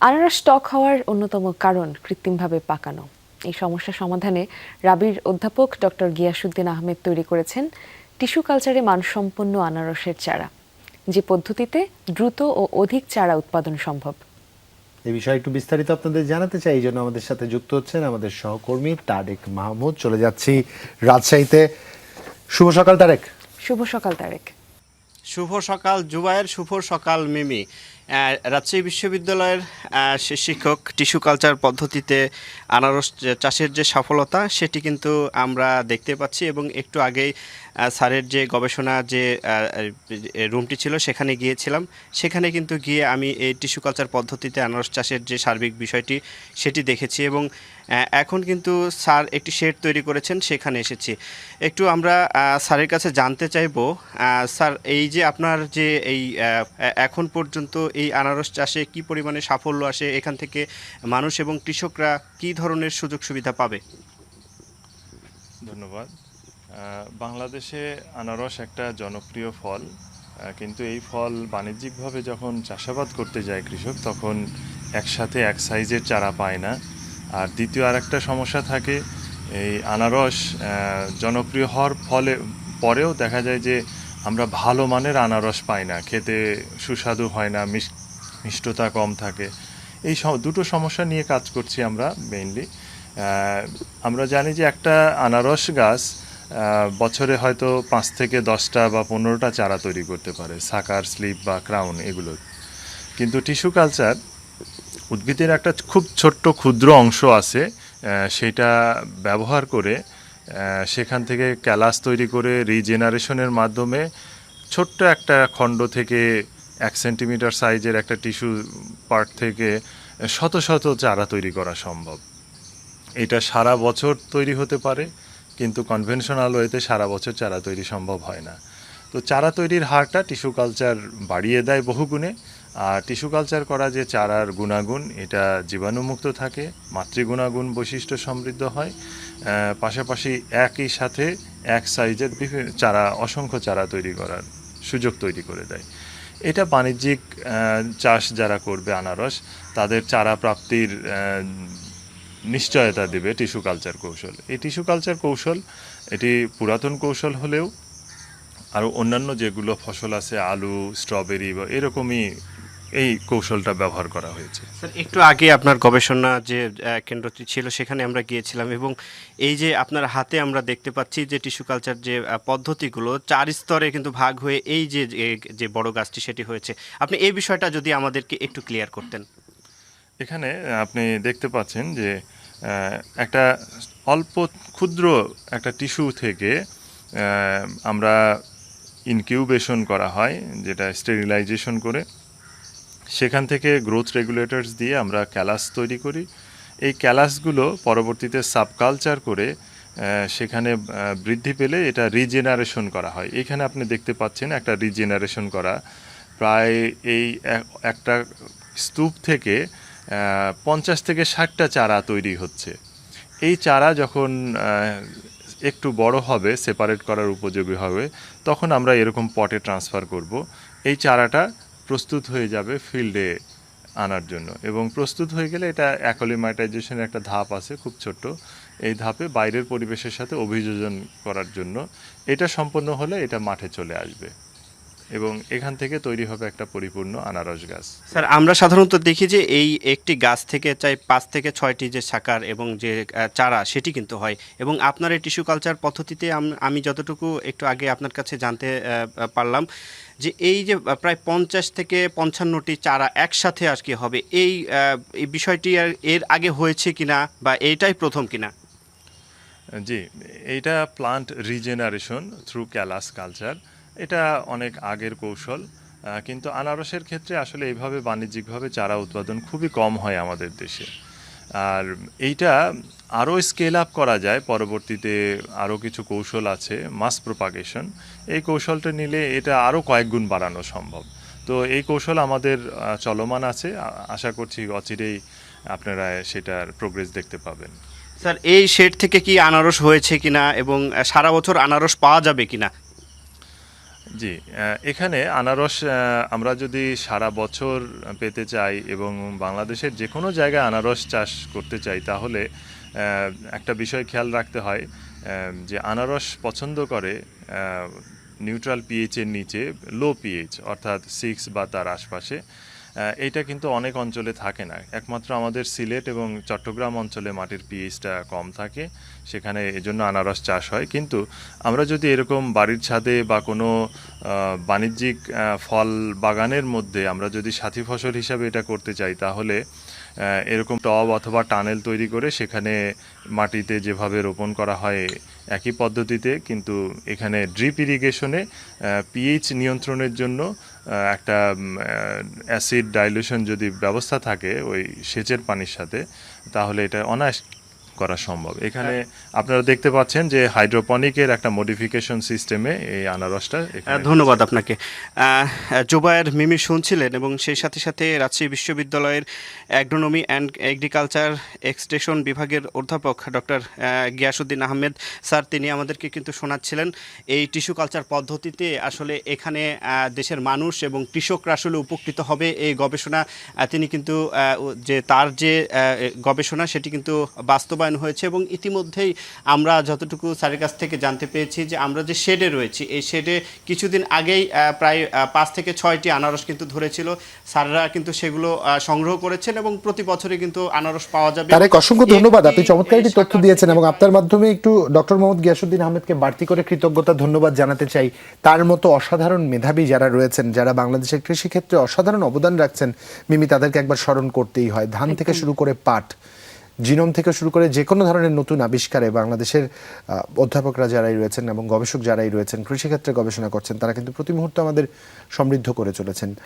আনারস টক হওয়ার অন্যতম কারণ কৃত্রিমভাবে পাকানো। এই সমস্যা সমাধানে রাবির অধ্যাপক ডক্টর গিয়াসুদ্দিন আহমেদ তৈরি করেছেন টিস্যু কালচারে মানসম্পন্ন আনারসের চারা যে পদ্ধতিতে দ্রুত ও অধিক চারা উৎপাদন সম্ভব। এই বিষয়ে একটু বিস্তারিত আপনাদের জানাতে চাই এই জন্য আমাদের সাথে যুক্ত হচ্ছেন আমাদের সহকর্মী তারেক মাহমুদ। চলে যাচ্ছি রাজশাহীতে। শুভ সকাল তারেক। শুভ সকাল তারেক। শুভ সকাল জুবায়ের শুভ সকাল মিমি। রাজশাহী বিশ্ববিদ্যালয়ের শিক্ষক টিস্যু কালচার পদ্ধতিতে আনারস চাষের যে সফলতা, সেটি কিন্তু আমরা দেখতে পাচ্ছি এবং একটু আগেই স্যারের যে গবেষণা যে রুমটি ছিল, সেখানে গিয়েছিলাম। সেখানে কিন্তু গিয়ে আমি এই টিস্যু কালচার পদ্ধতিতে আনারস চাষের যে সার্বিক বিষয়টি, সেটি দেখেছি এবং এখন কিন্তু স্যার একটি শেড তৈরি করেছেন, সেখানে এসেছি। একটু আমরা স্যারের কাছে জানতে চাইব স্যার, এই যে আপনার যে এই এখন পর্যন্ত এই আনারস চাষে কি পরিমাণে সাফল্য আসে? এখান থেকে মানুষ এবং কৃষকরা কি ধরনের সুযোগ সুবিধা পাবে? ধন্যবাদ। বাংলাদেশে আনারস একটা জনপ্রিয় ফল। কিন্তু এই ফল বাণিজ্যিকভাবে যখন চাষাবাদ করতে যায় কৃষক, তখন একসাথে এক সাইজের চারা পায় না। আর দ্বিতীয় আরেকটা সমস্যা থাকে, এই আনারস জনপ্রিয় হওয়ার ফলে পরেও দেখা যায় যে আমরা ভালো মানের আনারস পাই না, খেতে সুস্বাদু হয় না মিষ- মিষ্টতা কম থাকে। এই দুটো সমস্যা নিয়ে কাজ করছি আমরা মেইনলি আমরা জানি যে একটা আনারস গাছ বছরে হয়তো পাঁচ থেকে দশটা বা পনেরোটা চারা তৈরি করতে পারে, সাকার, স্লিপ বা ক্রাউন এগুলো। কিন্তু টিস্যু কালচার উদ্ভিদের একটা খুব ছোট্ট ক্ষুদ্র অংশ আছে সেটা ব্যবহার করে সেখান থেকে ক্যালাস তৈরি করে রিজেনারেশনের মাধ্যমে ছোট্ট একটা খণ্ড থেকে এক সেন্টিমিটার সাইজের একটা টিস্যু পার্ট থেকে শত শত চারা তৈরি করা সম্ভব। এটা সারা বছর তৈরি হতে পারে, কিন্তু কনভেনশনাল ওয়েতে সারা বছর চারা তৈরি সম্ভব হয় না। তো চারা তৈরির হারটা টিস্যু কালচার বাড়িয়ে দেয় বহুগুণে আর টিস্যু কালচার করা যে চারার গুণাগুণ, এটা জীবাণুমুক্ত থাকে, মাতৃগুণাগুণ বৈশিষ্ট্য সমৃদ্ধ হয় পাশাপাশি একই সাথে এক সাইজের বিভিন্ন চারা, অসংখ্য চারা তৈরি করার সুযোগ তৈরি করে দেয়। এটা বাণিজ্যিক চাষ যারা করবে আনারস, তাদের চারা প্রাপ্তির নিশ্চয়তা দেবে টিস্যু কালচার কৌশল। এই টিস্যু কালচার কৌশল, এটি পুরাতন কৌশল হলেও আরও অন্যান্য যেগুলো ফসল আছে, আলু, স্ট্রবেরি বা এরকমই এই কৌশলটা ব্যবহার করা হয়েছে। স্যার একটু আগে আপনার গবেষণা যে কেন্দ্রটি ছিল সেখানে আমরা গিয়েছিলাম এবং এই যে আপনার হাতে আমরা দেখতে পাচ্ছি যে টিস্যু কালচার যে পদ্ধতিগুলো চার স্তরে কিন্তু ভাগ হয়ে এই যে যে- যে বড় গাছটি সেটি হয়েছে। আপনি এই বিষয়টা যদি আমাদেরকে একটু ক্লিয়ার করতেন। এখানে আপনি দেখতে পাচ্ছেন যে একটা অল্প ক্ষুদ্র একটা টিস্যু থেকে আমরা ইনকিউবেশন করা হয় যেটা স্টেরিলাইজেশন করে। সেখান থেকে গ্রোথ রেগুলেটরস দিয়ে আমরা ক্যালাস তৈরি করি। এই ক্যালাসগুলো পরবর্তীতে সাবকালচার করে সেখানে বৃদ্ধি পেলে এটা রিজেনারেশন করা হয়। এখানে আপনি দেখতে পাচ্ছেন একটা রিজেনারেশন করা। প্রায় এই একটা স্তূপ থেকে পঞ্চাশ থেকে ষাটটা চারা তৈরি হচ্ছে। এই চারা যখন একটু বড় হবে সেপারেট করার উপযোগী হবে, তখন আমরা এরকম পটে ট্রান্সফার করব। এই চারাটা প্রস্তুত হয়ে যাবে ফিল্ডে আনার জন্য। এবং প্রস্তুত হয়ে গেলে এটা অ্যাকোলিমাইটাইজেশনের একটা ধাপ আছে, খুব ছোট্ট। এই ধাপে বাইরের পরিবেশের সাথে অভিযোজন করার জন্য। এটা সম্পন্ন হলে এটা মাঠে চলে আসবে। এবং এখান থেকে তৈরি হবে একটা পরিপূর্ণ আনারস গাছ। স্যার আমরা সাধারণত দেখি যে এই একটি গাছ থেকে চাই পাঁচ থেকে ছয়টি যে সাকার এবং যে চারা সেটি কিন্তু হয়। এবং আপনার এই টিস্যু কালচার পদ্ধতিতে আমি যতটুকু একটু আগে আপনার কাছে জানতে পারলাম যে এই যে প্রায় পঞ্চাশ থেকে পঞ্চান্নটি চারা একসাথে আর কি হবে এই এই বিষয়টি আর এর আগে হয়েছে কিনা বা এইটাই প্রথম কিনা? জি এইটা plant regeneration through callus culture এটা অনেক আগের কৌশল কিন্তু আনারসের ক্ষেত্রে আসলে এইভাবে বাণিজ্যিকভাবে চারা উৎপাদন খুবই কম হয় আমাদের দেশে। আর এইটা আরও স্কেল আপ করা যায়, পরবর্তীতে আরও কিছু কৌশল আছে মাস প্রোপাগেশন এই কৌশলটা নিলে এটা আরও কয়েক গুণ বাড়ানো সম্ভব। তো এই কৌশল আমাদের চলমান আছে। আশা করছি অচিরেই আপনারা সেটার প্রোগ্রেস দেখতে পাবেন। স্যার, এই শেড থেকে কি আনারস হয়েছে কিনা এবং সারা বছর আনারস পাওয়া যাবে কিনা? জি এখানে আনারস আমরা যদি সারা বছর পেতে চাই এবং বাংলাদেশের যে কোনো জায়গায় আনারস চাষ করতে চাই, তাহলে একটা বিষয় খেয়াল রাখতে হয় যে আনারস পছন্দ করে নিউট্রাল পিএইচের নিচে লো পিএইচ অর্থাৎ সিক্স বা তার আশপাশে এইটা কিন্তু অনেক অঞ্চলে থাকে না। একমাত্র আমাদের সিলেট এবং চট্টগ্রাম অঞ্চলে মাটির পিএইচটা কম থাকে, সেখানে এজন্য আনারস চাষ হয়। কিন্তু আমরা যদি এরকম বাড়ির ছাদে বা কোনো বাণিজ্যিক ফল বাগানের মধ্যে আমরা যদি সাথী ফসল হিসাবে এটা করতে চাই, তাহলে এরকম টব অথবা টানেল তৈরি করে সেখানে মাটিতে যেভাবে রোপণ করা হয় একই পদ্ধতিতে, কিন্তু এখানে ড্রিপ ইরিগেশনে পিএইচ নিয়ন্ত্রণের জন্য একটা অ্যাসিড ডাইলিউশন যদি ব্যবস্থা থাকে ওই সেচের পানির সাথে তাহলে এটা অনায়াস করা সম্ভব। এখানে আপনারা দেখতে পাচ্ছেন যে হাইড্রোপনিকের একটা মডিফিকেশন সিস্টেমে এই আনারসটা ধন্যবাদ আপনাকে। জুবায়ের মিমি শুনছিলেন এবং সেই সাথে সাথে রাজশাহী বিশ্ববিদ্যালয়ের অ্যাগ্রোনমি অ্যান্ড এগ্রিকালচার এক্সটেশন বিভাগের অধ্যাপক ডক্টর গিয়াসুদ্দিন আহমেদ স্যার তিনি আমাদেরকে কিন্তু শোনাচ্ছিলেন এই টিস্যু কালচার পদ্ধতিতে আসলে এখানে দেশের মানুষ এবং কৃষকরা আসলে উপকৃত হবে এই গবেষণা। তিনি কিন্তু যে তার যে গবেষণা সেটি কিন্তু বাস্তবায়ন হয়েছে এবং ইতিমধ্যেই আমরা যতটুকু স্যারের কাছ থেকে জানতে পেরেছি যে আমরা যে শেডে রয়েছি এই শেডে কিছুদিন আগেই প্রায় পাঁচ থেকে ছয়টি আনারস কিন্তু ধরেছিল। স্যাররা কিন্তু সেগুলো সংগ্রহ করেছেন এবং প্রতি বছরে কিন্তু আনারস পাওয়া যাবে। তারেক অসংখ্য ধন্যবাদ। আপনি চমৎকার একটি তথ্য দিয়েছেন এবং আপনার মাধ্যমে একটু ডক্টর মোহাম্মদ গিয়াসুদ্দিন আহমেদকে বাড়তি করে কৃতজ্ঞতা ধন্যবাদ জানাতে চাই। তার মতো অসাধারণ মেধাবী যারা রয়েছেন যারা বাংলাদেশের কৃষিক্ষেত্রে অসাধারণ অবদান রাখছেন মিমি তাদেরকে একবার স্মরণ করতেই হয়। ধান থেকে শুরু করে পাট। জিনোম থেকে শুরু করে যে কোনো ধরনের নতুন আবিষ্কারে বাংলাদেশের অধ্যাপকরা যারাই রয়েছেন এবং গবেষক যারাই রয়েছেন, কৃষিক্ষেত্রে গবেষণা করছেন, তারা কিন্তু প্রতি মুহূর্তে আমাদের সমৃদ্ধ করে চলেছেন।